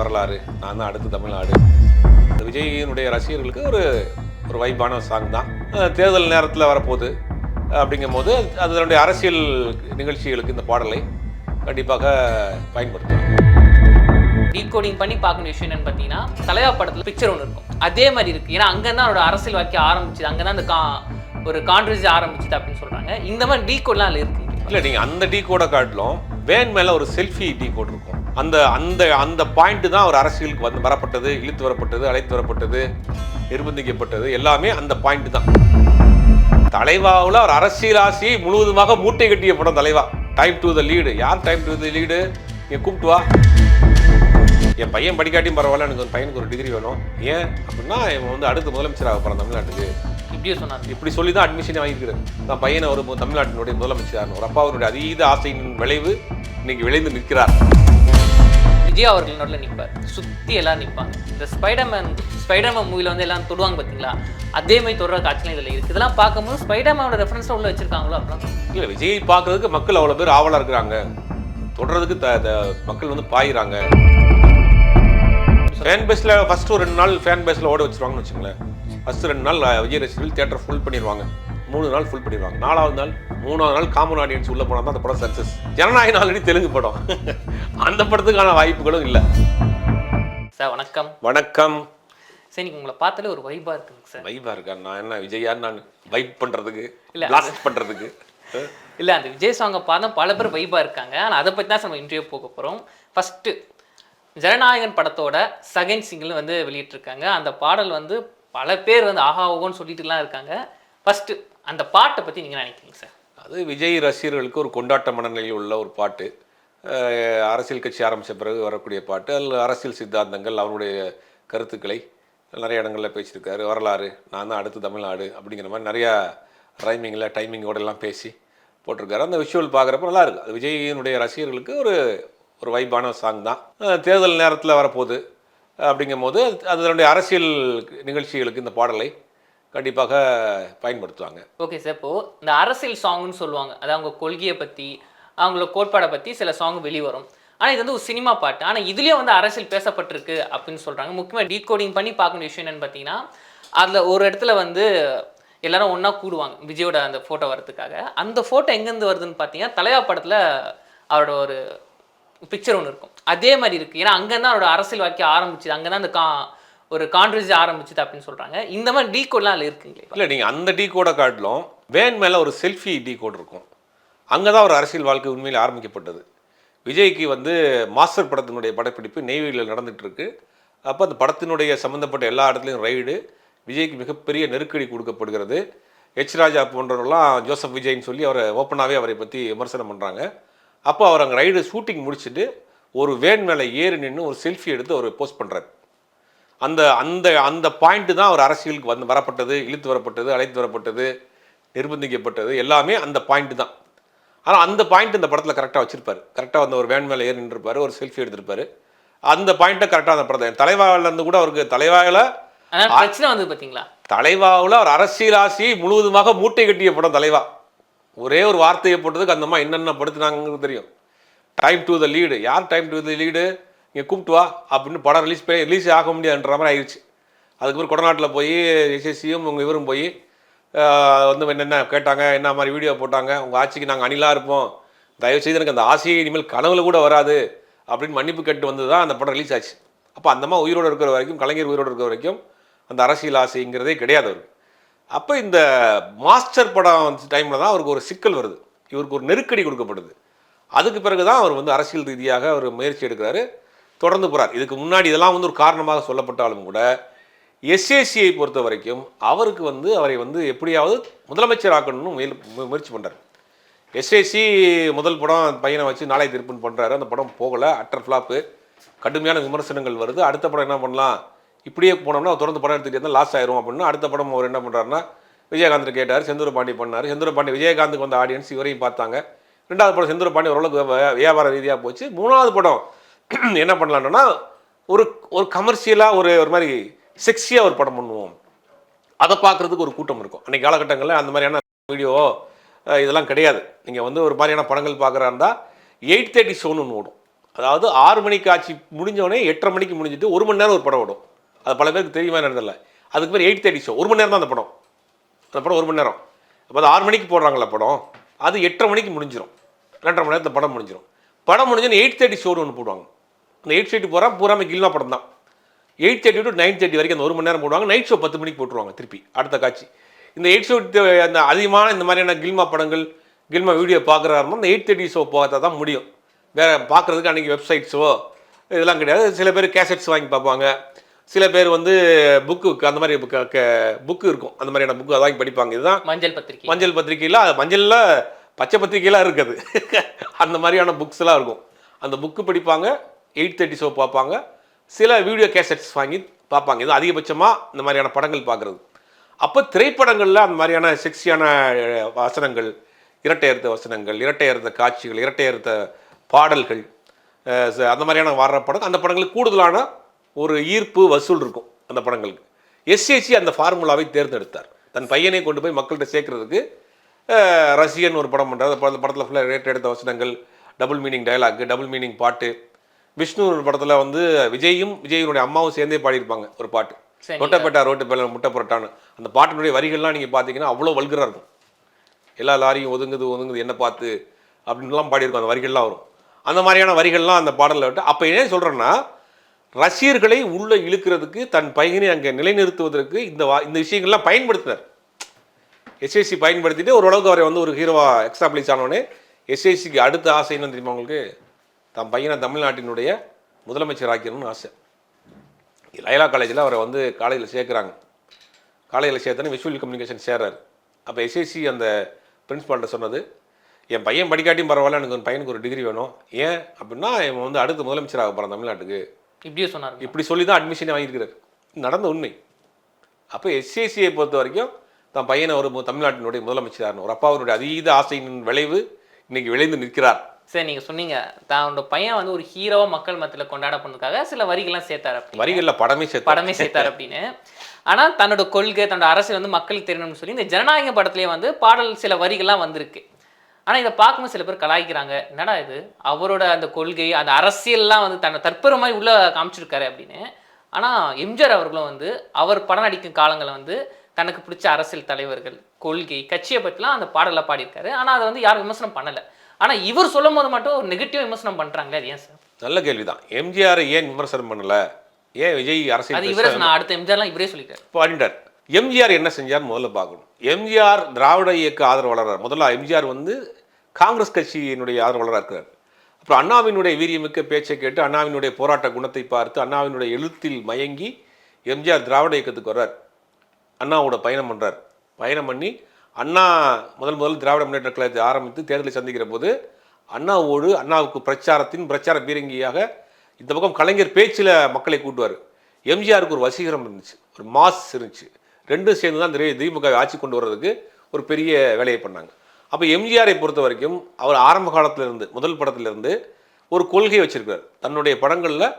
வரலாறு. நான் தான் அடுத்த தமிழ்நாடு. இந்த விஜயினுடைய ரசிகர்களுக்கு ஒரு ஒரு வைப்பான சாங் தான். தேர்தல் நேரத்தில் வரப்போகுது. அப்படிங்கும் போது அதனுடைய அரசியல் நிகழ்ச்சிகளுக்கு இந்த பாடலை கண்டிப்பாக பயன்படுத்தும் டீகோடிங் பண்ணி பார்க்கணும் விஷயம் என்னன்னு பார்த்தீங்கன்னா தலைவா படத்தில் பிக்சர் ஒன்று இருக்கும். அதே மாதிரி இருக்கு. ஏன்னா அங்கே தான் அவரோட அரசியல் வாக்கியம் ஆரம்பிச்சுது. அங்கே தான் அந்த கா ஒரு கான்ட்ரவர்சி ஆரம்பிச்சுது அப்படின்னு சொல்றாங்க. இந்த மாதிரி டீகோட்லாம் அதில் இருக்கு. இல்லை நீங்கள் அந்த டீ கோடை காட்டிலும் வேன் மேலே ஒரு செல்ஃபி டீ கோட் இருக்கும். அந்த அந்த அந்த பாயிண்ட் தான் ஒரு அரசியலுக்கு வந்து வரப்பட்டது இழுத்து வரப்பட்டது அழைத்து வரப்பட்டது நிர்பந்திக்கப்பட்டது எல்லாமே அந்த பாயிண்ட் தான். தலைவாவில் ஒரு அரசியல் ஆசி முழுவதுமாக மூட்டை கட்டிய படம் தலைவா. டைம் டு த லீடு யார் டைம் டு த லீடு நீ கூப்பிட்டு வா. என் பையன் படிக்காட்டியும் பரவாயில்ல எனக்கு ஒரு பையனுக்கு ஒரு டிகிரி வேணும். ஏன் அப்படின்னா இவன் வந்து அடுத்த முதலமைச்சர் ஆக போகிறான் தமிழ்நாட்டுக்கு. இப்படியே சொன்னார். இப்படி சொல்லி தான் அட்மிஷனே வாங்கிக்கிறேன் நான் பையனை ஒரு தமிழ்நாட்டினுடைய முதலமைச்சர் ஒரு அப்பாவுடைய அதீத ஆசையின் விளைவு இன்னைக்கு விளைந்து நிற்கிறார். விஜய் அவர்கள் நடுவில் நிற்பார் சுற்றி எல்லாரும் நிற்பாங்க இந்த ஸ்பைடர்மேன் ஸ்பைடர்மேன் மூவியில் வந்து எல்லாம் தொடுவாங்க பார்த்தீங்களா அதே மாதிரி தொடுற காட்சிலாம் இதில் இருக்குது இதெல்லாம் பார்க்கும்போது ஸ்பைடர்மேனோட ரெஃபரன்ஸில் உள்ள வச்சிருக்காங்களோ அப்படிலாம் இல்லை விஜயை பார்க்கறதுக்கு மக்கள் அவ்வளோ பேர் ஆவலாக இருக்கிறாங்க. தொடர்றதுக்கு த மக்கள் வந்து பாயிறாங்க. ஃபேன் பேஸில் ஃபர்ஸ்ட் ஒரு ரெண்டு நாள் ஃபேன் பேஸில் ஓட வச்சிருவாங்கன்னு வச்சுங்களேன் ஃபர்ஸ்ட் ரெண்டு நாள் அஹ், விஜய் ரசிகர்கள் தியேட்டர் ஃபுல் பண்ணிடுவாங்க மூணு நாள் ஃபுல் பண்ணிடுவாங்க நாலாவது நாள் மூணாவது நாள் காமன் ஆடியன்ஸ் உள்ள போனால் தான் அந்த படம் சக்ஸஸ் ஜனநாயகம் ஆல்ரெடி தெலுங்கு படம். அந்த படத்துக்கான வாய்ப்புகளும் இல்லை. சார் வணக்கம். வணக்கம். சரி நீங்கள் உங்களை பார்த்தாலே ஒரு வைபாக இருக்குங்க சார். வைபா இருக்கா? நான் என்ன விஜயா? நான் வைப் பண்றதுக்கு இல்ல, பிளாஸ்ட் பண்றதுக்கு? இல்லை அந்த விஜய் சாங்கை பார்த்தா பல பேர் வைபாக இருக்காங்க. ஆனால் அதை பற்றி தான் நம்ம இன்டர்வியூ போக போகிறோம் ஃபஸ்ட்டு ஜனநாயகன் படத்தோட செகண்ட் சிங்கிள் வந்து வெளியிட்டிருக்காங்க. அந்த பாடல் வந்து பல பேர் வந்து ஆஹா ஓகோன்னு சொல்லிட்டுலாம் இருக்காங்க. ஃபஸ்ட்டு அந்த பாட்டை பற்றி நீங்கள் நினைக்கிறீங்க சார் அது விஜய் ரசிகர்களுக்கு ஒரு கொண்டாட்ட மனநிலையில் உள்ள ஒரு பாட்டு. அரசியல் கட்சி ஆரம்பித்த பிறகு வரக்கூடிய பாட்டு. அதில் அரசியல் சித்தாந்தங்கள் அவருடைய கருத்துக்களை நிறைய இடங்களில் பேசியிருக்காரு. வரலாறு நான் தான் அடுத்த தமிழ்நாடு அப்படிங்கிற மாதிரி நிறையா ரைமிங்கில் டைமிங்கோட எல்லாம் பேசி போட்டிருக்காரு. அந்த விஷுவல் பார்க்குறப்ப நல்லாயிருக்கு அது விஜயினுடைய ரசிகர்களுக்கு ஒரு ஒரு வைப்பான சாங் தான். தேர்தல் நேரத்தில் வரப்போகுது. அப்படிங்கும் போது அதனுடைய அரசியல் நிகழ்ச்சிகளுக்கு இந்த பாடலை கண்டிப்பாக பயன்படுத்துவாங்க. ஓகே சார் இப்போது இந்த அரசியல் சாங்னு சொல்லுவாங்க. அது அவங்க கொள்கையை பற்றி அவங்களோட கோட்பாடை பற்றி சில சாங் வெளிவரும். ஆனால் இது வந்து ஒரு சினிமா பாட்டு. ஆனால் இதுலேயே வந்து அரசியல் பேசப்பட்டிருக்கு அப்படின்னு சொல்கிறாங்க முக்கியமாக டீகோடிங் பண்ணி பார்க்கணும் விஷயம் என்னென்னு பார்த்தீங்கன்னா அதில் ஒரு இடத்துல வந்து எல்லாரும் ஒன்றா கூடுவாங்க விஜயோட அந்த ஃபோட்டோ வரதுக்காக அந்த ஃபோட்டோ எங்கேருந்து வருதுன்னு பார்த்தீங்கன்னா தலைவா படத்தில் அவரோட ஒரு பிக்சர் ஒன்று இருக்கும். அதே மாதிரி இருக்குது ஏன்னா அங்கே தான் அவரோட அரசியல் வாழ்க்கை ஆரம்பிச்சுது. அங்கே தான் அந்த கா ஒரு கான்ட்ரவர்சி ஆரம்பிச்சுது அப்படின்னு சொல்கிறாங்க இந்த மாதிரி டீகோட்லாம் அதில் இருக்குங்களே இல்லை நீங்கள் அந்த டீ கோடை காட்டிலும் வேன் மேலே ஒரு செல்ஃபி டீ கோட் இருக்கும். அங்கே தான் ஒரு அரசியல் வாழ்க்கை உண்மையில் ஆரம்பிக்கப்பட்டது. விஜய்க்கு வந்து மாஸ்டர் படத்தினுடைய படப்பிடிப்பு நெய்வேலியில் நடந்துட்டு இருக்கு அப்போ அந்த படத்தினுடைய சம்மந்தப்பட்ட எல்லா இடத்துலையும் ரைடு விஜய்க்கு மிகப்பெரிய நெருக்கடி கொடுக்கப்படுகிறது. எச் ராஜா போன்றவர்கள்லாம் ஜோசப் விஜய்னு சொல்லி அவரை ஓப்பனாகவே அவரை பற்றி விமர்சனம் பண்ணுறாங்க அப்போ அவர் அங்கே ரைடு ஷூட்டிங் முடிச்சுட்டு ஒரு வேன் மேலே ஏறி நின்று ஒரு செல்ஃபி எடுத்து அவர் போஸ்ட் பண்ணுறாரு அந்த அந்த அந்த பாயிண்ட் தான் ஒரு அரசியலுக்கு வந்து வரப்பட்டது இழுத்து வரப்பட்டது அழைத்து வரப்பட்டது நிர்பந்திக்கப்பட்டது எல்லாமே அந்த பாயிண்ட் தான். ஆனால் அந்த பாயிண்ட் இந்த படத்தில் கரெக்டாக வச்சிருப்பாரு. கரெக்டாக வந்து ஒரு வேன் மேலே ஏறி நின்றுப்பாரு ஒரு செல்ஃபி எடுத்திருப்பாரு. அந்த பாயிண்ட்டை கரெக்டாக அந்த படத்தை தலைவாவிலேருந்து கூட அவருக்கு தலைவாயில் அதனால பிரச்சனை வந்தது பார்த்தீங்களா தலைவாவில் ஒரு அரசியல் ஆசி முழுவதுமாக மூட்டை கட்டிய படம் தலைவா. ஒரே ஒரு வார்த்தையை போட்டதுக்கு அந்த அம்மா என்னென்ன படுத்துனாங்கிறது தெரியும். டைம் டு த லீடு யார் டைம் டு த லீடு இங்கே கூப்பிட்டு வா அப்படின்னு படம் ரிலீஸ் பண்ணி ரிலீஸ் ஆக முடியாதுன்ற மாதிரி ஆயிடுச்சு அதுக்கப்புறம் கொடநாட்டில் போய் எஸ்எஸ்சியும் உங்கள் இவரும் போய் வந்து என்னென்ன கேட்டாங்க என்ன மாதிரி வீடியோ போட்டாங்க உங்கள் ஆட்சிக்கு நாங்கள் அணிலாக இருப்போம். தயவு செய்து எனக்கு அந்த ஆசையை இனிமேல் கனவுல கூட வராது அப்படின்னு மன்னிப்பு கேட்டு வந்து தான் அந்த படம் ரிலீஸ் ஆச்சு. அப்போ அந்த உயிரோடு இருக்கிற வரைக்கும் கலைஞர் உயிரோடு இருக்கிற வரைக்கும் அந்த அரசியல் ஆசைங்கிறதே கிடையாது அவருக்கு. அப்போ இந்த மாஸ்டர் படம் டைமில் தான் அவருக்கு ஒரு சிக்கல் வருது. இவருக்கு ஒரு நெருக்கடி கொடுக்கப்படுது. அதுக்கு பிறகு தான் அவர் வந்து அரசியல் ரீதியாக அவர் முயற்சி எடுக்கிறாரு தொடர்ந்து போகிறார் இதுக்கு முன்னாடி இதெல்லாம் வந்து ஒரு காரணமாக சொல்லப்பட்டாலும் கூட எஸ்ஏசியை பொறுத்த வரைக்கும் அவருக்கு வந்து அவரை வந்து எப்படியாவது முதலமைச்சர் ஆக்கணும்னு முயல் முயற்சி பண்ணுறார் எஸ்ஏசி முதல் படம் பையனை வச்சு நாளை திருப்புன்னு பண்ணுறாரு அந்த படம் போகலை அட்டர் ஃப்ளாப்பு கடுமையான விமர்சனங்கள் வருது. அடுத்த படம் என்ன பண்ணலாம்? இப்படியே போனோம்னா தொடர்ந்து படம் எடுத்துகிட்டே இருந்தால் லாஸ் ஆயிரும் அப்படின்னு. அடுத்த படம் அவர் என்ன பண்ணுறாருன்னா விஜயகாந்த் கேட்டார் செந்தூர பாண்டி பண்ணார். செந்தூர பாண்டி விஜயகாந்துக்கு வந்த ஆடியன்ஸ் இவரையும் பார்த்தாங்க. ரெண்டாவது படம் செந்தூர பாண்டி ஓரளவுக்கு வியாபார ரீதியாக போச்சு. மூணாவது படம் என்ன பண்ணலான்னா ஒரு ஒரு கமர்ஷியலாக ஒரு ஒரு மாதிரி செக்ஸியாக ஒரு படம் பண்ணுவோம். அதை பார்க்குறதுக்கு ஒரு கூட்டம் இருக்கும். அன்றைக்கி காலகட்டங்களில் அந்த மாதிரியான வீடியோ இதெல்லாம் கிடையாது. நீங்கள் வந்து ஒரு மாதிரியான படங்கள் பார்க்குறா இருந்தால் எயிட் தேர்ட்டி ஷோன்னு ஒன்று ஓடும். அதாவது ஆறு மணிக்கு ஆட்சி முடிஞ்சவொடனே எட்டரை மணிக்கு முடிஞ்சிட்டு ஒரு மணி நேரம் ஒரு படம் ஓடும். அது பல பேருக்கு தெரியுமா நடந்தில்ல அதுக்கு பேர் எயிட் தேர்ட்டி ஷோ ஒரு மணி நேரம் தான் அந்த படம். அந்த படம் ஒரு மணி நேரம். அப்போ அது ஆறு மணிக்கு போடுறாங்களா படம். அது எட்டரை மணிக்கு முடிஞ்சிடும் ரெண்டரை மணி நேரத்தில் படம் முடிஞ்சிடும் படம் முடிஞ்சோன்னு எயிட் தேர்ட்டி ஷோடு ஒன்று போடுவாங்க. அந்த எயிட் தேர்ட்டி போகிறா பூராமே கில்மா படம் தான் eight thirty to nine thirty வரைக்கும் அந்த ஒரு மணி நேரம் போடுவாங்க. நைட் ஷோ பத்து மணிக்கு போட்டுருவாங்க திருப்பி அடுத்த காட்சி. இந்த எயிட் ஷோ அந்த அதிகமான இந்த மாதிரியான கில்மா படங்கள் கில்மா வீடியோ பார்க்குறாருன்னா அந்த எயிட் தேர்ட்டி ஷோ பார்த்தா தான் முடியும். வேறு பார்க்குறதுக்கு அன்றைக்கி வெப்சைட்ஸோ இதெல்லாம் கிடையாது. சில பேர் கேசட்ஸ் வாங்கி பார்ப்பாங்க. சில பேர் வந்து புக்கு அந்த மாதிரி புக்கு இருக்கும். அந்த மாதிரியான புக்கு அதை வாங்கி படிப்பாங்க. இதுதான் மஞ்சள் பத்திரிகை. மஞ்சள் பத்திரிக்கையில் மஞ்சளில் பச்சை பத்திரிக்கையெல்லாம் இருக்குது. அந்த மாதிரியான புக்ஸ்லாம் இருக்கும். அந்த புக்கு படிப்பாங்க. எயிட் தேர்ட்டி ஷோ பார்ப்பாங்க. சில வீடியோ கேசட்ஸ் வாங்கி பார்ப்பாங்க. இது அதிகபட்சமாக இந்த மாதிரியான படங்கள் பார்க்குறது. அப்போ திரைப்படங்களில் அந்த மாதிரியான செக்ஸியான வசனங்கள் இரட்டையறுத்த வசனங்கள் இரட்டையறுத்த காட்சிகள் இரட்டையறுத்த பாடல்கள் அஹ், ச- அந்த மாதிரியான வர்ற படம் அந்த படங்களுக்கு கூடுதலான ஒரு ஈர்ப்பு வசூல் இருக்கும் அந்த படங்களுக்கு. எஸ்ஏசி அந்த ஃபார்முலாவை தேர்ந்தெடுத்தார். தன் பையனை கொண்டு போய் மக்கள்கிட்ட சேர்க்கறதுக்கு ரசிகன் ஒரு படம் பண்ணுறாரு அந்த படத்தில் ஃபுல்லாக ரேட் எடுத்த வசனங்கள் double meaning dialogue double meaning பாட்டு. விஷ்ணு ஒரு படத்தில் வந்து விஜயும் விஜயனுடைய அம்மாவும் சேர்ந்தே பாடியிருப்பாங்க ஒரு பாட்டு. சரி. தொட்டப்பேட்டா ரோட்டு பேல முட்டை புரட்டான்னு. அந்த பாட்டினுடைய வரிகள்லாம் நீங்கள் பார்த்தீங்கன்னா அவ்வளோ வல்கராக இருக்கும். எல்லா லாரியும் ஒதுங்குது ஒதுங்குது என்ன பார்த்து அப்படின்லாம் பாடியிருக்கும். அந்த வரிகள்லாம் வரும். அந்த மாதிரியான வரிகள்லாம் அந்த பாடலில் விட்டு அப்போ ஏன் சொல்கிறேன்னா ரசிகர்களை உள்ளே இழுக்கிறதுக்கு தன் பையனை அங்கே நிலைநிறுத்துவதற்கு இந்த வா இந்த விஷயங்கள்லாம் பயன்படுத்தினார். எஸ்எஸ்சி பயன்படுத்திட்டு ஓரளவுக்கு அவரை வந்து ஒரு ஹீரோவாக எக்ஸ்டாப்ளிஷ் ஆனோடனே எஸ்எஸ்சிக்கு அடுத்த ஆசை என்ன தெரியுமா உங்களுக்கு? தன் பையனை தமிழ்நாட்டினுடைய முதலமைச்சர் ஆக்கணும்னு ஆசை. லயலா காலேஜில் அவரை வந்து காலேஜில் சேர்க்குறாங்க. காலேஜில் சேர்த்தோன்னே விஷுவல் கம்யூனிகேஷன் சேர்றார். அப்போ எஸ்எஸ்சி அந்த பிரின்ஸ்பால்கிட்ட சொன்னது என் பையன் படிக்காட்டியும் பரவாயில்ல எனக்கு பையனுக்கு ஒரு டிகிரி வேணும். ஏன் அப்படின்னா இவன் வந்து அடுத்து முதலமைச்சர் ஆக போகிறான் தமிழ்நாட்டுக்கு. இப்படியே சொன்னார் இப்படி சொல்லி தான் அட்மிஷனே வாங்கியிருக்கிறார் நடந்த உண்மை. அப்போ எஸ்சிசியை பொறுத்த வரைக்கும் தன் பையனை ஒரு தமிழ்நாட்டினுடைய முதலமைச்சராக ஒரு அப்பாவினுடைய அதீத ஆசையின் விளைவு இன்னைக்கு விளைந்து நிற்கிறார். சரி நீங்க சொன்னீங்க. தன்னோட பையன் வந்து ஒரு ஹீரோவா மக்கள் மத்தியில கொண்டாட பண்ணதுக்காக சில வரிகள்லாம் சேர்த்தாரு அப்படி வரிகளில் படமே சேர்த்து படமே சேர்த்தாரு அப்படின்னு. ஆனா தன்னோட கொள்கை தன்னோட அரசியல் வந்து மக்களுக்கு தெரியணும்னு சொல்லி இந்த ஜனநாயக படத்துலயே வந்து பாடல் சில வரிகள்லாம் வந்திருக்கு. ஆனா இதை பார்க்கும்போது சில பேர் கலாய்க்கிறாங்க. என்னடா இது? அவரோட அந்த கொள்கை அந்த அரசியல்லாம் வந்து தன்னை தற்பெற மாதிரி உள்ள காமிச்சிருக்காரு அப்படின்னு. ஆனா எம்ஜிஆர் அவர்களும் வந்து அவர் படம் நடிக்கும் காலங்களில் வந்து தனக்கு பிடிச்ச அரசியல் தலைவர்கள் கொள்கை கட்சியை பற்றிலாம் அந்த பாடலை பாடியிருக்காரு. ஆனா அதை வந்து யாரும் விமர்சனம் பண்ணல. ஆனா இவர் சொல்லும் போது மட்டும் ஒரு நெகட்டிவ் விமர்சனம் பண்றாங்களே அது ஏன் சார்? நல்ல கேள்விதான். எம்ஜிஆர் ஏன் விமர்சனம் பண்ணல? ஏன் விஜய் அரசியல் இவரே நான் அடுத்த எம்ஜிஆர்லாம் இவரே சொல்லிட்டாரு. பாடிட்டார். எம்ஜிஆர் என்ன செஞ்சார்? முதல்ல பார்க்கணும். எம்ஜிஆர் திராவிட இயக்க ஆதரவாளர் முதல்ல எம்ஜிஆர் வந்து காங்கிரஸ் கட்சியினுடைய ஆதரவாளராக இருக்கிறார். அப்புறம் அண்ணாவினுடைய வீரியமிக்க பேச்சை கேட்டு அண்ணாவினுடைய போராட்ட குணத்தை பார்த்து அண்ணாவினுடைய எழுத்தில் மயங்கி எம்ஜிஆர் திராவிட இயக்கத்துக்கு வர்றார். அண்ணாவோட பயணம் பண்ணுறார் பயணம் பண்ணி அண்ணா முதல் முதல் திராவிட முன்னேற்ற கழகத்தை ஆரம்பித்து தேர்தலை சந்திக்கிற போது அண்ணாவோடு அண்ணாவுக்கு பிரச்சாரத்தின் பிரச்சார பீரங்கியாக இந்த பக்கம் கலைஞர் பேச்சில் மக்களை கூட்டுவார். எம்ஜிஆருக்கு ஒரு வசீகரம் இருந்துச்சு. ஒரு மாஸ் இருந்துச்சு. ரெண்டும் சேர்ந்து தான் திரு- திமுக ஆட்சி கொண்டு வர்றதுக்கு ஒரு பெரிய வேலையை பண்ணாங்க. அப்போ எம்ஜிஆரை பொறுத்த வரைக்கும் அவர் ஆரம்ப காலத்திலிருந்து முதல் படத்திலிருந்து ஒரு கொள்கை வச்சிருக்கார் தன்னுடைய படங்களில்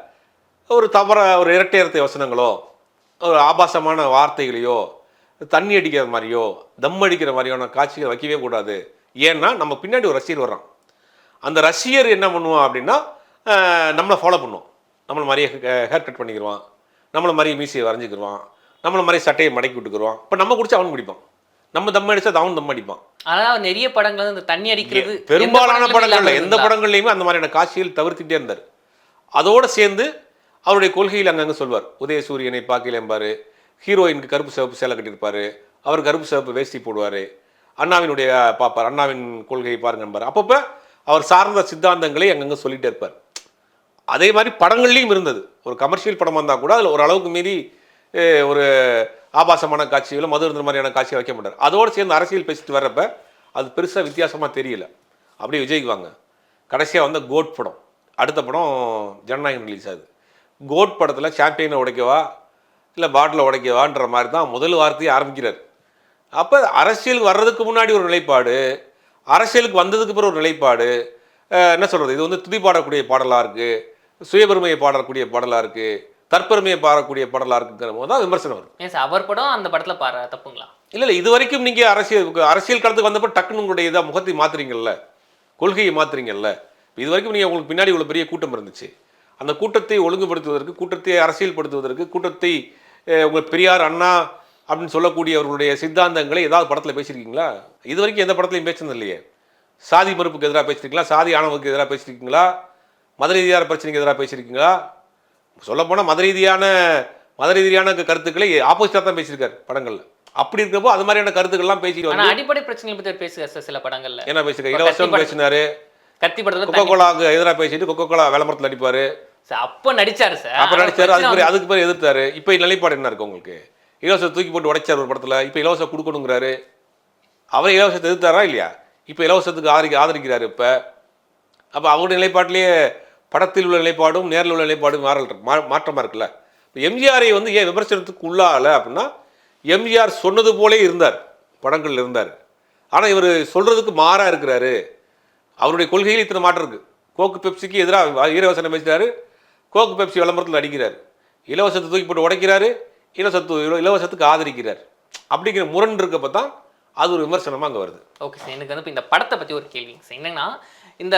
ஒரு தவற ஒரு இரட்டையரத்தை வசனங்களோ ஒரு ஆபாசமான வார்த்தைகளையோ தண்ணி அடிக்கிற மாதிரியோ தம் அடிக்கிற மாதிரியான காட்சிகள் வைக்கவே கூடாது. ஏன்னா நம்ம பின்னாடி ஒரு ரசிகர் வர்றான். அந்த ரசிகர் என்ன பண்ணுவான் அப்படின்னா நம்மளை ஃபாலோ பண்ணுவோம் நம்மளை மாதிரியே ஹேர் கட் பண்ணிக்கிடுவான் நம்மளை மாதிரியே மீசியை வரைஞ்சிக்கிடுவான் நம்மளை மாதிரி சட்டையை மடக்கி விட்டுக்குருவான் இப்போ நம்ம குடிச்சு அவன் குடிப்பான். நம்ம தம் அடிச்சா அவன் தம் அடிப்பான். ஆனா நிறைய படங்கள் இந்த தண்ணி அடிக்கிறது பெரும்பாலான படங்கள்ல எந்த? படங்கள்லையுமே அந்த மாதிரியான காட்சிகள் தவிர்த்துட்டே இருந்தார். அதோட சேர்ந்து அவருடைய கொள்கையில் அங்கங்க சொல்வார். உதயசூரியனை பார்க்கல என்பாரு ஹீரோயினுக்கு கருப்பு சிவப்பு சேலை கட்டியிருப்பாரு. அவர் கருப்பு சிவப்பு வேஷ்டி போடுவார். அண்ணாவினுடைய பார்ப்பார் அண்ணாவின் கொள்கையை பாருங்க என்பார் அப்பப்போ அவர் சார்ந்த சித்தாந்தங்களை அங்கங்க சொல்லிட்டே இருப்பார். அதே மாதிரி படங்கள்லையும் இருந்தது. ஒரு கமர்ஷியல் படமாக இருந்தால் கூட அதில் ஒரு அளவுக்கு மீறி ஒரு ஆபாசமான காட்சிகளோ மது இருந்த மாதிரியான காட்சியை வைக்க மாட்டார். அதோடு சேர்ந்து அரசியல் பேசிட்டு வர்றப்ப அது பெருசாக வித்தியாசமாக தெரியல. அப்படியே விஜய்க்கு வாங்க கடைசியாக வந்த கோட் படம். அடுத்த படம் ஜனநாயகம் ரிலீஸ் ஆகுது. கோட் படத்தில் சாம்பியனை உடைக்கவா இல்லை பாட்டிலை உடைக்கவான்ற மாதிரி தான் முதல் வார்த்தையை ஆரம்பிக்கிறார். அப்போ அரசியல் வர்றதுக்கு முன்னாடி ஒரு நிலைப்பாடு அரசியலுக்கு வந்ததுக்கு பிறகு ஒரு நிலைப்பாடு என்ன சொல்கிறது இது வந்து துதி பாடக்கூடிய பாடலாக இருக்குது சுயபெருமையை பாடக்கூடிய பாடலாக இருக்குது தற்பெருமையை பாடக்கூடிய பாடலாக இருக்குங்கிற போது தான் விமர்சனம் வரும் ஏன் சார் அவர் படம் அந்த படத்துல பாரு தப்புங்களா? இல்லை இல்லை இது வரைக்கும் நீங்கள் அரசியல் அரசியல் களத்துக்கு வந்தப்போ டக்குன்னு உங்களுடைய இதாக முகத்தை மாத்துறீங்கல்ல? கொள்கையை மாத்துறீங்கல்ல? இது வரைக்கும் நீங்கள் உங்களுக்கு பின்னாடி இவ்வளோ பெரிய கூட்டம் இருந்துச்சு. அந்த கூட்டத்தை ஒழுங்குபடுத்துவதற்கு கூட்டத்தை அரசியல்படுத்துவதற்கு கூட்டத்தை அஹ், உங்களுக்கு பெரியார் அண்ணா அப்படின்னு சொல்லக்கூடியவர்களுடைய சித்தாந்தங்களை ஏதாவது படத்தில் பேசியிருக்கீங்களா? இது வரைக்கும் எந்த படத்துலையும் பேசுனது இல்லையே. சாதி மறுப்புக்கு எதிராக பேசியிருக்கீங்களா? சாதி ஆணவத்துக்கு எதிராக பேசியிருக்கீங்களா? மத ரீதியான பிரச்சனைக்கு எதிராக பேசியிருக்கீங்களா? சொல்லப்போனால் மத ரீதியான மத ரீதியான கருத்துக்களை ஆப்போசிட்டாக தான் பேசியிருக்காரு படங்களில். அப்படி இருக்கப்போ அது மாதிரியான கருத்துக்கள்லாம் பேசிட்டு அடிப்படை பிரச்சனைகள் அவர் பேசுகிறார் சார் சில படங்கள்ல. என்ன இப்ப இலவசம் பேசினாரு. கத்தி படத்துல கொக்கோ கோலாவுக்கு எதிராக பேசிட்டு கொக்கோ கோலா விளம்பரத்தில் அடிப்பாரு சார் அப்ப நடிச்சாரு சார். அப்ப நடிச்சாரு. அதுக்கு பேர் அதுக்கு பேர் எதிர்த்தாரு. இப்போ நிலைப்பாடு என்ன இருக்கு உங்களுக்கு? இலவசம் தூக்கி போட்டு உடைச்சார் ஒரு படத்துல. இப்போ இலவசம் கொடுக்கணுங்கிறாரு. அவர் இலவசத்தை எதிர்த்தாரா இல்லையா? இப்போ இலவசத்துக்கு ஆதரி ஆதரிக்கிறாரு இப்ப. அப்ப அவருடைய நிலைப்பாட்டிலேயே படத்தில் உள்ள நிலைப்பாடும் நேரில் உள்ள நிலைப்பாடும் மாறல் மா மாற்றமாக இருக்குல்ல. இப்போ எம்ஜிஆரை வந்து ஏன் விமர்சனத்துக்கு உள்ளாகல அப்படின்னா எம்ஜிஆர் சொன்னது போலே இருந்தார் படங்களில் இருந்தார். ஆனால் இவர் சொல்கிறதுக்கு மாறாக இருக்கிறாரு. அவருடைய கொள்கையில் இத்தனை மாற்றம் இருக்குது கோக்கு பெப்சிக்கு எதிராக ஈரவசனம் பேசுகிறாரு கோக்கு பெப்சி விளம்பரத்தில் அடிக்கிறார் இலவசத்தை தூக்கி போட்டு உடைக்கிறாரு. இலவசத்து இலவசத்துக்கு ஆதரிக்கிறார். அப்படிங்கிற முரண் இருக்கப்போ தான் அது ஒரு விமர்சனமாக அங்கே வருது. ஓகே சார் எனக்கு வந்து இப்போ இந்த படத்தை பற்றி ஒரு கேள்வி சார். என்னென்னா இந்த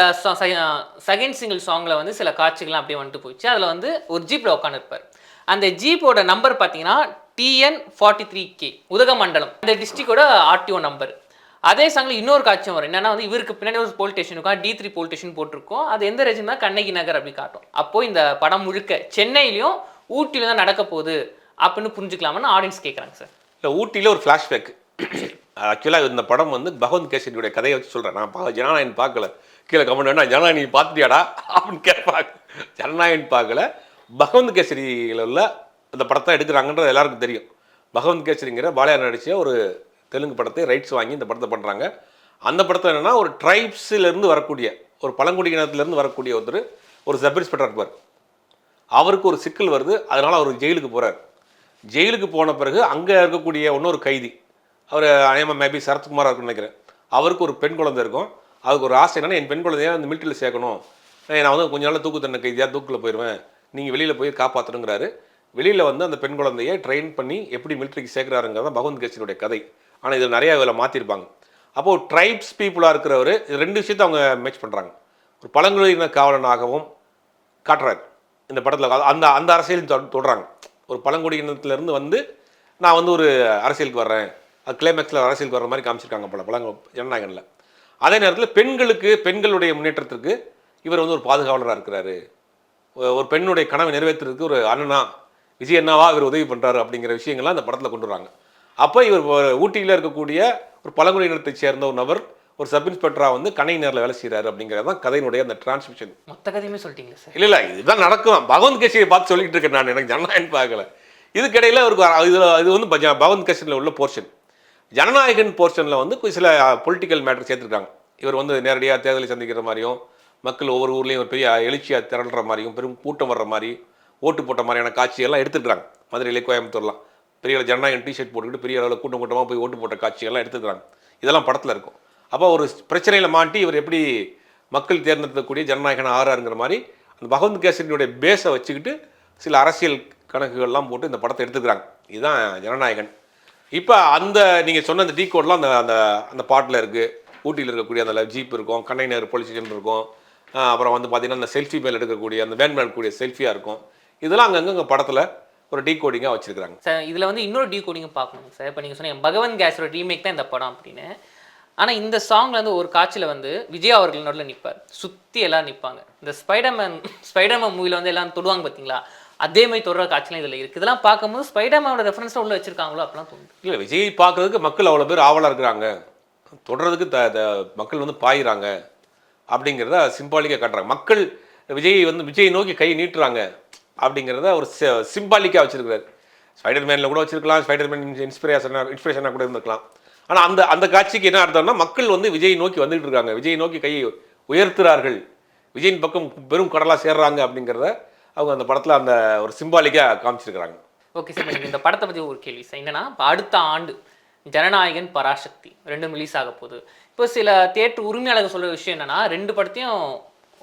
செகண்ட் சிங்கிள் சாங்கில் வந்து சில காட்சிகள்லாம் அப்படியே வந்துட்டு போயிடுச்சு. அதில் வந்து ஒரு ஜீப்பில் உட்காந்துருப்பார் அந்த ஜீப்போட நம்பர் பார்த்தீங்கன்னா TN forty three K Udhagamandalam. இந்த டிஸ்ட்ரிக்டோட ஆர்டிஓ நம்பர் அதே சாங்கில் இன்னொரு காட்சியும் வரும். என்னன்னா வந்து இவருக்கு பின்னாடி ஒரு போல் ஸ்டேஷன் இருக்கும். டி த்ரீ போல் ஸ்டேஷன் போட்டிருக்கோம். அது எந்த ரேஜ்னா கண்ணகி நகர் அப்படி காட்டும். அப்போ இந்த படம் முழுக்க சென்னையிலையும் ஊட்டியிலும் தான் நடக்க போகுது அப்படின்னு புரிஞ்சுக்கலாமான்னு ஆடியன்ஸ் கேட்குறாங்க சார் இல்லை ஊட்டியில் ஒரு ஃப்ளாஷ்பேக் ஆக்சுவலாக இந்த படம் வந்து பகவந்த் கேசரியுடைய கதையை வச்சு சொல்கிறேன் நான் பா ஜனநாயகன் பார்க்கல. கீழே கமெண்ட் வேணா ஜனநாயகன் நீ பார்த்துட்டியாடா? அப்படின்னு கேட்பாங்க. ஜனநாயகன் பார்க்கல. பகவந்த் கேசரியில் உள்ள அந்த படத்தை எடுக்கிறாங்கன்றது எல்லாருக்கும் தெரியும். பகவந்த் கேசரிங்கிற பாலையார் நடித்த ஒரு தெலுங்கு படத்தை ரைட்ஸ் வாங்கி இந்த படத்தை பண்ணுறாங்க அந்த படத்தை என்னென்னா ஒரு ட்ரைப்ஸிலேருந்து வரக்கூடிய ஒரு பழங்குடியினத்துலேருந்து வரக்கூடிய ஒருத்தர் ஒரு சப் இன்ஸ்பெக்டர் இருப்பார். அவருக்கு ஒரு சிக்கல் வருது. அதனால் அவர் ஜெயிலுக்கு போகிறார் ஜெயிலுக்கு போன பிறகு அங்கே இருக்கக்கூடிய இன்னொரு கைதி அவர் அநேகமாக மேபி சரத்குமாராக இருக்கும்னு நினைக்கிறேன். அவருக்கு ஒரு பெண் குழந்தை இருக்கும். அதுக்கு ஒரு ஆசை என்னன்னா என் பெண் குழந்தைய அந்த மிலிட்டரியில் சேர்க்கணும். நான் வந்து கொஞ்ச நாள் தூக்கு தண்டனை கைதியாக தூக்கில் போயிடுவேன் நீங்கள் வெளியில் போய் காப்பாற்றணுங்கிறாரு வெளியில் வந்து அந்த பெண் குழந்தையை ட்ரெயின் பண்ணி எப்படி மிலிட்டரிக்கு சேர்க்குறாருங்கிறத பகவந்த் கேசினுடைய கதை. ஆனால் இதில் நிறையா இதில் மாற்றிருப்பாங்க அப்போது ட்ரைப்ஸ் பீப்புளாக இருக்கிறவர் இது ரெண்டு விஷயத்தை அவங்க மேட்ச் பண்ணுறாங்க ஒரு பழங்குடியின காவலனாகவும் காட்டுறாரு. இந்த படத்தில் அந்த அந்த அரசியல் தொடுறாங்க. ஒரு பழங்குடியினத்துலேருந்து வந்து நான் வந்து ஒரு அரசியலுக்கு வர்றேன். அது கிளைமேக்ஸில் அரசியலுக்கு வர்ற மாதிரி காமிச்சிருக்காங்க பல பழங்க ஜனநாயகனில். அதே நேரத்தில் பெண்களுக்கு பெண்களுடைய முன்னேற்றத்திற்கு இவர் வந்து ஒரு பாதுகாவலராக இருக்கிறாரு. ஒரு பெண்ணுடைய கனவை நிறைவேற்றுறதுக்கு ஒரு அண்ணனா விஜய் அண்ணாவா இவர் உதவி பண்ணுறாரு அப்படிங்கிற விஷயங்கள்லாம் அந்த படத்தில் கொண்டு வராங்க. அப்போ இவர் ஊட்டியில் இருக்கக்கூடிய ஒரு பழங்குடியினத்தை சேர்ந்த ஒரு நபர் ஒரு சப் இன்ஸ்பெக்டராக வந்து கணை நேரில் வேலை செய்கிறாரு அப்படிங்கிறது தான் கதையினுடைய அந்த டிரான்ஸ்மிஷன் மொத்த கதையுமே சொல்லிட்டீங்களா சார்? இல்ல இல்ல இதுதான் நடக்கும். பகவந்த் கேசரியை பார்த்து சொல்லிட்டு இருக்கேன் நான். எனக்கு ஜனநாயகன் பார்க்கல. இதுக்கிடையில அவருக்கு வர- இது இது வந்து பகவந்த் கேசரியில் உள்ள போர்ஷன் ஜனநாயகன் போர்ஷனில் வந்து சில பொலிட்டிக்கல் மேட்டர் சேர்த்துருக்காங்க. இவர் வந்து நேரடியாக தேர்தலை சந்திக்கிற மாதிரியும் மக்கள் ஒவ்வொரு ஊர்லேயும் ஒரு பெரிய எழுச்சியாக திரள்ற மாதிரியும் பெரும் கூட்டம் வர்ற மாதிரி ஓட்டு போட்ட மாதிரியான காட்சியெல்லாம் எடுத்துக்கிறாங்க மதுரையிலே கோயம்புத்தூர்லாம். பெரிய அளவு ஜனநாயகம் டிஷர்ட் போட்டுக்கிட்டு பெரிய அளவில் கூட்டம் கூட்டமாக போய் ஓட்டு போட்ட காட்சிகள்லாம் எடுத்துக்கிறாங்க இதெல்லாம் படத்தில் இருக்கும். அப்போ ஒரு பிரச்சனையில் மாட்டி இவர் எப்படி மக்கள் தேர்ந்தெடுக்கக்கூடிய ஜனநாயகன் ஆறாருங்கிற மாதிரி அந்த பகவந்த் கேசரியுடைய பேஸை வச்சுக்கிட்டு சில அரசியல் கணக்குகள்லாம் போட்டு இந்த படத்தை எடுத்துக்கிறாங்க இதுதான் ஜனநாயகன். இப்போ அந்த நீங்கள் சொன்ன அந்த டீ கோட்லாம் அந்த அந்த அந்த பாட்டில் இருக்குது ஊட்டியில் இருக்கக்கூடிய அந்த ஜீப் இருக்கும். கண்டெய்னர் போலீஸ் ஸ்டேஷன் இருக்கும். அப்புறம் வந்து பார்த்திங்கன்னா அந்த செல்ஃபி மேல் எடுக்கக்கூடிய அந்த வேன் மேல் கூடிய செல்ஃபியாக இருக்கும். இதெல்லாம் அங்கங்கே படத்தில் ஒரு டீ கோடிங்காக வச்சுருக்காங்க சார் இதில் வந்து இன்னொரு டீ கோடிங் பார்க்கணும் சார். இப்போ நீங்கள் சொன்னீங்க பகவன் கேஸோட ரீமேக் தான் இந்த படம் அப்படின்னு. ஆனால் இந்த சாங்ல வந்து ஒரு காட்சியில் வந்து விஜய் அவர்கள் நடுவில் நிற்பார் சுற்றி எல்லாம் நிற்பாங்க இந்த ஸ்பைடர்மேன் ஸ்பைடர்மேன் மூவியில் வந்து எல்லாம் தொடுவாங்க பார்த்தீங்களா அதே மாதிரி தொடர காட்சிலாம் இதில் இருக்குது இதெல்லாம் பார்க்கும்போது ஸ்பைடர்மேனோட ரெஃபரன்ஸில் உள்ள வச்சிருக்காங்களோ அப்படிலாம் தோணுது. இல்லை விஜய் பார்க்கறதுக்கு மக்கள் அவ்வளோ பேர் ஆவலாக இருக்கிறாங்க. தொடர்றதுக்கு த த- மக்கள் வந்து பாயிறாங்க அப்படிங்கிறத சிம்பாலிக்காக காட்டுறாங்க. மக்கள் விஜய் வந்து விஜய் நோக்கி கை நீட்டுறாங்க அப்படிங்கிறத ஒரு சிம்பாலிக்காக வச்சிருக்கிறாரு. ஸ்பைடர்மேனில் கூட வச்சிருக்கலாம் ஸ்பைடர்மேன் இன்ஸ்பிரேஷனாக இன்ஸ்பிரேஷனாக கூட இருந்திருக்கலாம். ஆனால் அந்த அந்த காட்சிக்கு என்ன அர்த்தம்னா மக்கள் வந்து விஜய் நோக்கி வந்துட்டு இருக்காங்க. விஜய் நோக்கி கையை உயர்த்துறார்கள். விஜயின் பக்கம் பெரும் கடலாக சேர்றாங்க அப்படிங்கிறத அவங்க அந்த படத்தில் அந்த ஒரு சிம்பாலிக்காக காமிச்சிருக்கிறாங்க. ஓகே சார் எனக்கு இந்த படத்தை பற்றி ஒரு கேள்வி சார் என்னன்னா இப்போ அடுத்த ஆண்டு ஜனநாயகன் பராசக்தி ரெண்டும் ரிலீஸ் ஆக போகுது. இப்போ சில தேட்டர் உரிமையாளர்கள் சொல்கிற விஷயம் என்னன்னா ரெண்டு படத்தையும்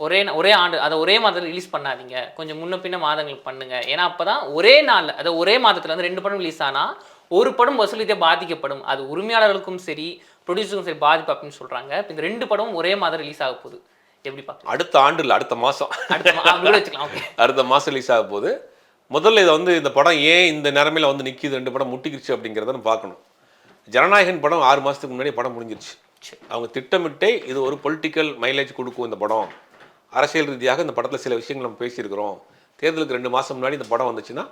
ஒரே ஒரே ஆண்டு அதை ஒரே மாதத்தில் ரிலீஸ் பண்ணாதீங்க. கொஞ்சம் முன்ன பின்ன மாதங்கள் பண்ணுங்க. ஏன்னா அப்போ தான் ஒரே நாளில் அதை ஒரே மாதத்தில் வந்து ரெண்டு படம் ரிலீஸ் ஆனால் ஒரு படம் வசூலித்தே பாதிக்கப்படும். அது உரிமையாளர்களுக்கும் சரி ப்ரொடியூசருக்கும் சரி பாதிப்பு அப்படின்னு சொல்கிறாங்க இப்போ இந்த ரெண்டு படமும் ஒரே மாதம் ரிலீஸ் ஆக போகுது. எப்படி பார்க்கலாம் அடுத்த ஆண்டு இல்லை அடுத்த மாதம் அடுத்த மாதம் ரிலீஸ் ஆக போகுது. முதல்ல இதை வந்து இந்த படம் ஏன் இந்த நிலமையில வந்து நிற்கிது ரெண்டு படம் முட்டிக்கிச்சு அப்படிங்கிறத நம்ம பார்க்கணும். ஜனநாயகன் படம் ஆறு மாதத்துக்கு முன்னாடி படம் முடிஞ்சிருச்சு. சரி. அவங்க திட்டமிட்டே இது ஒரு பொலிட்டிக்கல் மைலேஜ் கொடுக்கும் இந்த படம். அரசியல் ரீதியாக இந்த படத்தில் சில விஷயங்கள் நம்ம பேசியிருக்கிறோம். தேர்தலுக்கு ரெண்டு மாதம் முன்னாடி இந்த படம் வந்துச்சுன்னா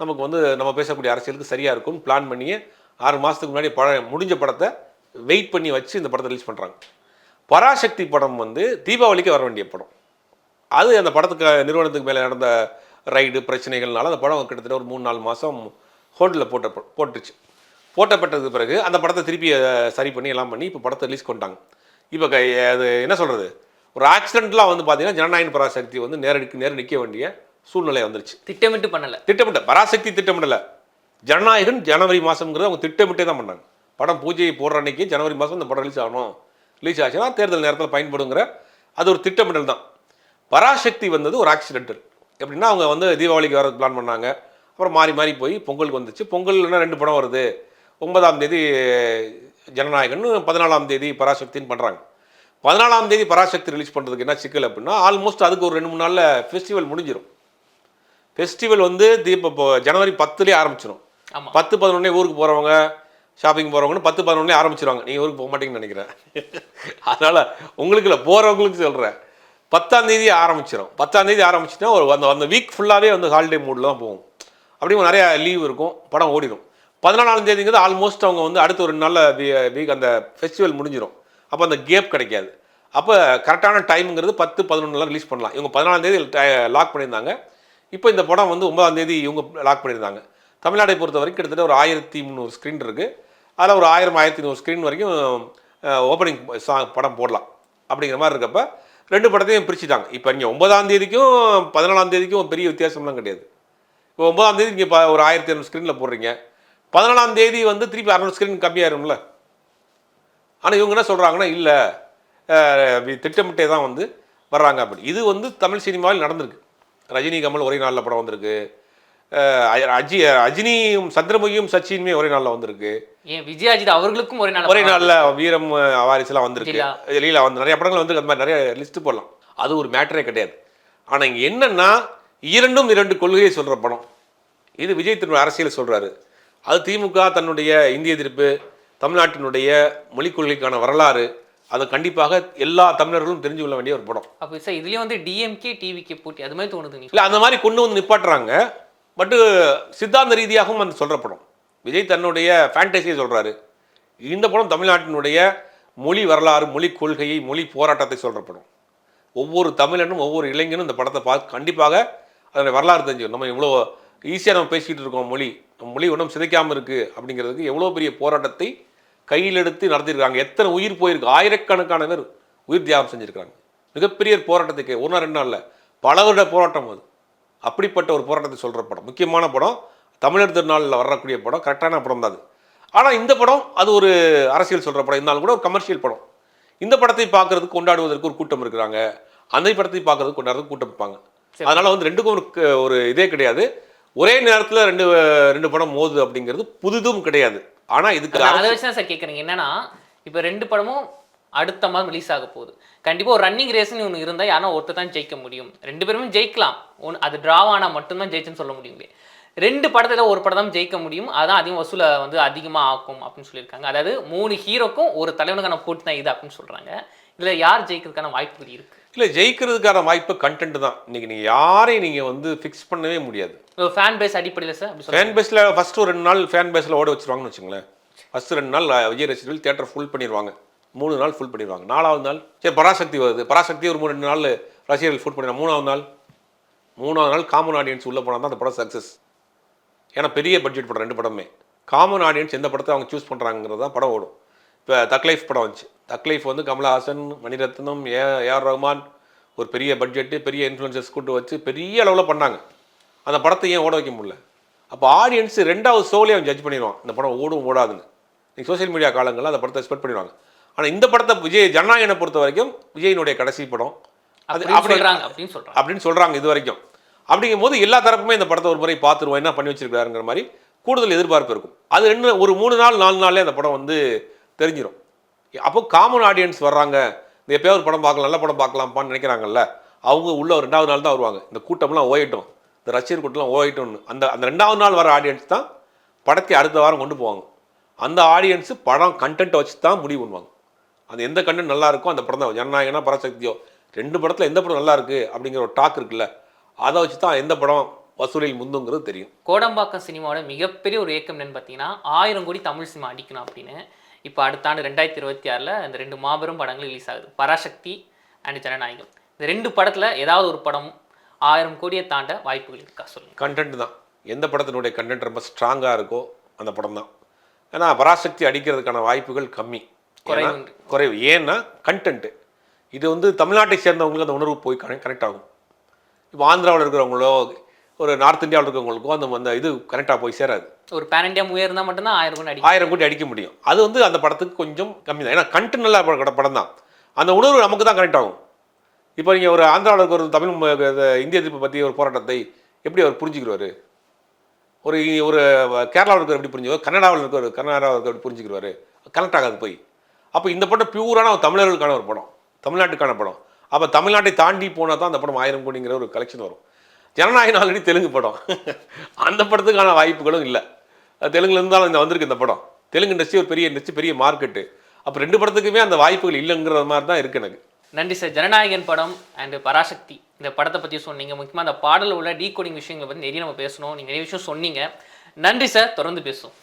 நமக்கு வந்து நம்ம பேசக்கூடிய அரசியலுக்கு சரியாக இருக்கும்னு பிளான் பண்ணியே ஆறு மாதத்துக்கு முன்னாடி படம் முடிஞ்ச படத்தை வெயிட் பண்ணி வச்சு இந்த படத்தை ரிலீஸ் பண்ணுறாங்க பராசக்தி படம் வந்து தீபாவளிக்கு வர வேண்டிய படம். அது அந்த படத்துக்கு நிறுவனத்துக்கு மேலே நடந்த ரைடு பிரச்சனைகள்னால அந்த படம் கிட்டத்தட்ட ஒரு மூணு நாலு மாதம் ஹோட்டலில் போட்ட போட்டுருச்சு போட்டப்பட்டதுக்கு பிறகு அந்த படத்தை திருப்பி சரி பண்ணி எல்லாம் பண்ணி இப்போ படத்தை ரிலீஸ் பண்ணிட்டாங்க. இப்போ அது என்ன சொல்கிறது ஒரு ஆக்சிடென்ட்லாம் வந்து பார்த்தீங்கன்னா ஜனநாயக பராசக்தி வந்து நேரடிக்கு நேர நிற்க வேண்டிய சூழ்நிலை வந்துருச்சு. திட்டமிட்டு பண்ணல. திட்டமிட்ட பராசக்தி திட்டமிடல. ஜனநாயகன் ஜனவரி மாதம்ங்கிறது அவங்க திட்டமிட்டே தான் பண்ணாங்க. படம் பூஜையை போடுற அன்னைக்கு ஜனவரி மாதம் இந்த படம் ரிலீஸ் ஆகணும். ரிலீஸ் ஆச்சுன்னா தேர்தல் நேரத்தில் பயன்படுங்கிற அது ஒரு திட்டமிடல் தான். பராசக்தி வந்தது ஒரு ஆக்சிடென்டல் எப்படின்னா அவங்க வந்து தீபாவளிக்கு வர பிளான் பண்ணாங்க. அப்புறம் மாறி மாறி போய் பொங்கலுக்கு வந்துச்சு. பொங்கல்னா ரெண்டு படம் வருது? ஒன்பதாம் தேதி ஜனநாயகன் பதினாலாம் தேதி பராசக்தின்னு பண்ணுறாங்க பதினாலாம் தேதி பராசக்தி ரிலீஸ் பண்ணுறதுக்கு என்ன சிக்கல் அப்படின்னா ஆல்மோஸ்ட் அதுக்கு ஒரு ரெண்டு மூணு நாளில் ஃபெஸ்டிவல் முடிஞ்சிடும் ஃபெஸ்டிவல் வந்து தீப இப்போ ஜனவரி பத்துலேயே ஆரம்பிச்சிடும் பத்து பதினொன்னே ஊருக்கு போகிறவங்க ஷாப்பிங் போகிறவங்கன்னு பத்து பதினொன்னே ஆரம்பிச்சிருவாங்க. நீங்கள் ஊருக்கு போக மாட்டீங்கன்னு நினைக்கிறேன். அதனால் உங்களுக்கு இல்லை போகிறவங்களுக்கு சொல்கிறேன் பத்தாம் தேதி ஆரம்பிச்சிடும் பத்தாம் தேதி ஆரம்பிச்சுன்னா ஒரு அந்த அந்த வீக் ஃபுல்லாகவே வந்து ஹாலிடே மூடில் தான் போகும். அப்படியும் நிறையா லீவ் இருக்கும். படம் ஓடிடும் பதினாலாம் தேதிங்கிறது ஆல்மோஸ்ட் அவங்க வந்து அடுத்த ஒரு நாளில் வீக் அந்த ஃபெஸ்டிவல் முடிஞ்சிடும் அப்போ அந்த கேப் கிடைக்காது. அப்போ கரெக்டான டைமுங்கிறது பத்து பதினொன்றுலாம் ரிலீஸ் பண்ணலாம். இவங்க பதினாலாம் தேதி லாக் பண்ணியிருந்தாங்க. இப்போ இந்த படம் வந்து ஒன்பதாம் தேதி இவங்க லாக் பண்ணியிருந்தாங்க. தமிழ்நாட்டை பொறுத்த வரைக்கும் கிட்டத்தட்ட ஒரு ஆயிரத்தி முந்நூறு ஸ்க்ரீன் இருக்குது அதில் ஒரு ஆயிரம் ஆயிரத்தி நூறு ஸ்க்ரீன் வரைக்கும் ஓப்பனிங் சா படம் போடலாம். அப்படிங்கிற மாதிரி இருக்கப்ப ரெண்டு படத்தையும் பிரிச்சுட்டாங்க. இப்போ இங்கே ஒன்பதாம் தேதிக்கும் பதினாலாம் தேதிக்கும் பெரிய வித்தியாசம்லாம் கிடையாது. இப்போ ஒன்பதாம் தேதி இப்போ ஒரு ஆயிரத்தி இரநூறு ஸ்க்ரீனில் போடுறீங்க. பதினாலாம் தேதி வந்து திருப்பி அறநூறு ஸ்க்ரீன் கம்மியாயிரும்ல? ஆனால் இவங்க என்ன சொல்கிறாங்கன்னா இல்லை திட்டமிட்டே தான் வந்து வர்றாங்க அப்படி இது வந்து தமிழ் சினிமாவில் நடந்திருக்கு. ரஜினி கமல் ஒரே நாளில் படம் வந்திருக்கு. அஜி அஜினியும் சந்திரமுகியும் சச்சினுமே ஒரே நாளில் வந்திருக்கு. ஏன் விஜயாஜித் அவர்களுக்கும் ஒரே நாள் ஒரே நாளில் வீரம் வாரிசுலாம் வந்திருக்கு. லீலா. வந்து நிறைய படங்கள் வந்து அந்த மாதிரி நிறைய லிஸ்ட் போடலாம். அது ஒரு மேட்டரே கிடையாது. ஆனால் இங்கே என்னன்னா இரண்டும் இரண்டு கொள்கையை சொல்கிற படம். இது விஜய் தன்னுடைய அரசியல் சொல்கிறாரு அது திமுக தன்னுடைய இந்திய எதிர்ப்பு தமிழ்நாட்டினுடைய மொழிக் கொள்கைக்கான வரலாறு அதை கண்டிப்பாக எல்லா தமிழர்களும் தெரிஞ்சு கொள்ள வேண்டிய ஒரு படம். அப்போ சார் இதுலயும் வந்து டிஎம்கே டிவிக்கு போட்டி அது மாதிரி தோணுது இல்லை அந்த மாதிரி கொண்டு வந்து நிப்பாட்டுறாங்க. பட்டு சித்தாந்த ரீதியாகவும் அந்த சொல்கிற படம் விஜய் தன்னுடைய ஃபேண்டசியை சொல்கிறாரு இந்த படம் தமிழ்நாட்டினுடைய மொழி வரலாறு மொழி கொள்கையை மொழி போராட்டத்தை சொல்கிற படம் ஒவ்வொரு தமிழனும் ஒவ்வொரு இளைஞனும் இந்த படத்தை பார்த்து கண்டிப்பாக அதனுடைய வரலாறு தெரிஞ்சுக்கணும். நம்ம இவ்வளோ ஈஸியாக நம்ம பேசிக்கிட்டு இருக்கோம் மொழி. நம்ம மொழி ஒன்றும் சிதைக்காமல் இருக்குது அப்படிங்கிறதுக்கு எவ்வளோ பெரிய போராட்டத்தை கையில் எடுத்து நடத்தியிருக்காங்க. எத்தனை உயிர் போயிருக்கு? ஆயிரக்கணக்கான பேர் உயிர் தியாகம் செஞ்சுருக்காங்க மிகப்பெரிய போராட்டத்துக்கு ஒரு நாள் ரெண்டு நாளில் பல வருட போராட்டம் அது. அப்படிப்பட்ட ஒரு போராட்டத்தை சொல்கிற படம். முக்கியமான படம் தமிழர் திருநாளில் வரக்கூடிய படம் கரெக்டான படம் தான் அது. ஆனால் இந்த படம் அது ஒரு அரசியல் சொல்கிற படம். இருந்தாலும் கூட ஒரு கமர்ஷியல் படம். இந்த படத்தை பார்க்கறதுக்கு கொண்டாடுவதற்கு ஒரு கூட்டம் இருக்கிறாங்க. அந்த படத்தை பார்க்கறதுக்கு கொண்டாடுறதுக்கு கூட்டம் இருப்பாங்க. அதனால வந்து ரெண்டுக்கும் ஒரு ஒரு இதே கிடையாது. ஒரே நேரத்தில் ரெண்டு ரெண்டு படம் மோது அப்படிங்கிறது புதுதும் கிடையாது. ஆனால் இதுக்கு அதை வச்சு தான் சார் கேட்குறீங்க என்னன்னா இப்போ ரெண்டு படமும் அடுத்த மாதம் ரிலீஸ் ஆக போகுது. கண்டிப்பாக ஒரு ரன்னிங் ரேஸ்னு ஒன்று இருந்தால் யாரும் ஒருத்தர் தான் ஜெயிக்க முடியும். ரெண்டு பேருமே ஜெயிக்கலாம். ஒன்று அது டிராவ் ஆனால் மட்டும்தான் ஜெயிச்சுன்னு சொல்ல முடியும். ரெண்டு படத்தில் ஒரு படம் தான் ஜெயிக்க முடியும். அதான் அதிகம் வசூலை வந்து அதிகமாக ஆக்கும் அப்படின்னு சொல்லியிருக்காங்க. அதாவது மூணு ஹீரோக்கும் ஒரு தலைவனுக்கான போட்டி தான் இது அப்படின்னு சொல்கிறாங்க இதில் யார் ஜெயிக்கிறதுக்கான வாய்ப்புகள் இருக்குது இல்லை ஜெயிக்கிறதுக்கான வாய்ப்பு கண்டென்ட் தான். இன்னைக்கு நீங்கள் யாரையும் நீங்கள் வந்து ஃபிக்ஸ் பண்ணவே முடியாது. ஃபேன் பேஸ் அடிப்படையில் சார் ஃபேன் பேஸில் ஃபஸ்ட்டு ஒரு ரெண்டு நாள் ஃபேன் பேஸில் ஓட வச்சிருவாங்கன்னு வச்சுங்களேன் ஃபஸ்ட்டு ரெண்டு நாள் விஜய் ரசிகர்கள் தேட்டர் ஃபுல் பண்ணிடுவாங்க மூணு நாள் ஃபுல் பண்ணிடுவாங்க. நாலாவது நாள் சரி பராசக்தி வருது. பராசக்தி ஒரு மூணு ரெண்டு நாள் ரசிகர்கள் ஃபுல் பண்ணிடுவாங்க. மூணாவது நாள் மூணாவது நாள் காமன் ஆடியன்ஸ் உள்ளே போனால் தான் அந்த படம் சக்ஸஸ் ஏன்னா பெரிய பட்ஜெட் படம் ரெண்டு படமே. காமன் ஆடியன்ஸ் எந்த படத்தை அவங்க சூஸ் பண்ணுறாங்கிறது தான் படம் ஓடும். இப்போ தக்லைஃப் படம் வந்துச்சு. தக்லைஃப் வந்து கமலஹாசன் மணிரத்னம் ஏ ஏஆர் ரஹ்மான் ஒரு பெரிய பட்ஜெட்டு பெரிய இன்ஃப்ளூயன்சர்ஸ் கூட்டு வச்சு பெரிய அளவில் பண்ணாங்க. அந்த படத்தை ஏன் ஓட வைக்க முடியல? அப்போ ஆடியன்ஸ் ரெண்டாவது ஷோலேயே அவன் ஜட்ஜ் பண்ணிடுவான். இந்த படம் ஓடும் ஓடாதுன்னு. நீங்கள் சோஷியல் மீடியா காலங்களில் அந்த படத்தை எக்ஸ்பெக்ட் பண்ணிடுவாங்க. ஆனால் இந்த படத்தை விஜய் ஜனநாயகனை பொறுத்த வரைக்கும் விஜயினுடைய கடைசி படம். அது அப்படின்னு அப்படி சொல்கிறாங்க அப்படின்னு சொல்கிறாங்க அப்படின்னு சொல்கிறாங்க இது வரைக்கும். அப்படிங்கும் போது எல்லா தரப்புமே இந்த படத்தை ஒரு முறை பார்த்துருவோம் என்ன பண்ணி வச்சிருக்காருங்கிற மாதிரி கூடுதல் எதிர்பார்ப்பு இருக்கும். அது ரெண்டு ஒரு மூணு நாள் நாலு நாள்லேயே அந்த படம் வந்து தெரிஞ்சிடும் அப்போ காமன் ஆடியன்ஸ் வர்றாங்க. இந்த எப்பயாவது ஒரு படம் பார்க்கலாம் நல்ல படம் பார்க்கலாம்ப்பான்னு நினைக்கிறாங்கல்ல. அவங்க உள்ள ஒரு ரெண்டாவது நாள் தான் வருவாங்க. இந்த கூட்டம்லாம் ஓயிட்டும். இந்த ரசிகர் கூட்டம்லாம் ஓயிட்டும்னு. அந்த அந்த ரெண்டாவது நாள் வர ஆடியன்ஸ் தான் படத்தை அடுத்த வாரம் கொண்டு போவாங்க. அந்த ஆடியன்ஸு படம் கண்டென்ட்டை வச்சு தான் முடிவு பண்ணுவாங்க. அது எந்த கண்டென்ட் நல்லா இருக்கோ அந்த படம் தான் ஜனநாயகனா பராசக்தியோ. ரெண்டு படத்தில் எந்த படம் நல்லா இருக்குது அப்படிங்கிற ஒரு டாக் இருக்குல்ல அதை வச்சு தான் எந்த படம் வசூலில் முந்துங்கிறது தெரியும். கோடம்பாக்கம் சினிமாவோட மிகப்பெரிய ஒரு இயக்கம் என்னன்னு பார்த்தீங்கன்னா ஆயிரம் கோடி தமிழ் சினிமா அடிக்கணும் அப்படின்னு. இப்போ அடுத்த ஆண்டு ரெண்டாயிரத்தி இருபத்தி ஆறில் இந்த ரெண்டு மாபெரும் படங்கள் ரிலீஸ் ஆகுது. பராசக்தி அண்ட் ஜனநாயகம். இந்த ரெண்டு படத்தில் ஏதாவது ஒரு படம் ஆயிரம் கோடியை தாண்ட வாய்ப்புகள் இருக்கா சொல்லுங்க. கண்டென்ட் தான். எந்த படத்தினுடைய கண்டென்ட் ரொம்ப ஸ்ட்ராங்காக இருக்கோ அந்த படம் தான் ஏன்னா பராசக்தி அடிக்கிறதுக்கான வாய்ப்புகள் கம்மி. குறைவு குறைவு. ஏன்னா கண்டென்ட்டு இது வந்து தமிழ்நாட்டை சேர்ந்தவங்களுக்கு அந்த உணர்வு போய் கனெக்ட் கனெக்ட் ஆகும். இப்போ ஆந்திராவில் இருக்கிறவங்களோ ஒரு நார்த் இந்தியாவில் இருக்கிறவங்களுக்கோ அந்த அந்த இது கனெக்டாக போய் சேராது. ஒரு பேன் இண்டியா மூவி இருந்தால் மட்டும்தான் ஆயிரம் கோடி ஆயிரம் கோடி அடிக்க முடியும். அது வந்து அந்த படத்துக்கு கொஞ்சம் கம்மி தான். ஏன்னா கண்டென்ட் நல்லா பட- படம் தான். அந்த உணர்வு நமக்கு தான் கனெக்ட் ஆகும். இப்போ நீங்கள் ஒரு ஆந்திராவில் இருக்கிற ஒரு தமிழ் இந்திய எதிர்ப்பு பற்றி ஒரு போராட்டத்தை எப்படி அவர் புரிஞ்சுக்கிறாரு? ஒரு ஒரு கேரளாவில் இருக்கிற எப்படி புரிஞ்சுக்குவார் கன்னடாவில் இருக்கிற கர்நாடகாவில் இருக்கிற எப்படி புரிஞ்சுக்கிறாரு? கனெக்ட் ஆகாது போய். அப்போ இந்த படம் பியூரான ஒரு தமிழர்களுக்கான ஒரு படம். தமிழ்நாட்டுக்கான படம். அப்போ தமிழ்நாட்டை தாண்டி போனால் தான் அந்த படம் ஆயிரம் கோடிங்கிற ஒரு கலெக்ஷன் வரும். ஜனநாயகம் ஆல்ரெடி தெலுங்கு படம். அந்த படத்துக்கான வாய்ப்புகளும் இல்லை. தெலுங்குல இருந்தாலும் இந்த வந்திருக்கு இந்த படம். தெலுங்கு இண்டஸ்ட்ரி ஒரு பெரிய இண்டஸ்ட்ரி பெரிய மார்க்கெட்டு அப்போ ரெண்டு படத்துக்குமே அந்த வாய்ப்புகள் இல்லைங்கிற மாதிரி தான் இருக்கு எனக்கு. நன்றி சார். ஜனநாயகன் படம் அண்ட் பராசக்தி. இந்த படத்தை பற்றி சொன்னீங்க. முக்கியமாக அந்த பாடலில் உள்ள டீகோடிங் விஷயங்களை பற்றி நிறைய நம்ம பேசணும். நீங்கள் நிறைய விஷயம் சொன்னீங்க. நன்றி சார். தொடர்ந்து பேசுவோம்.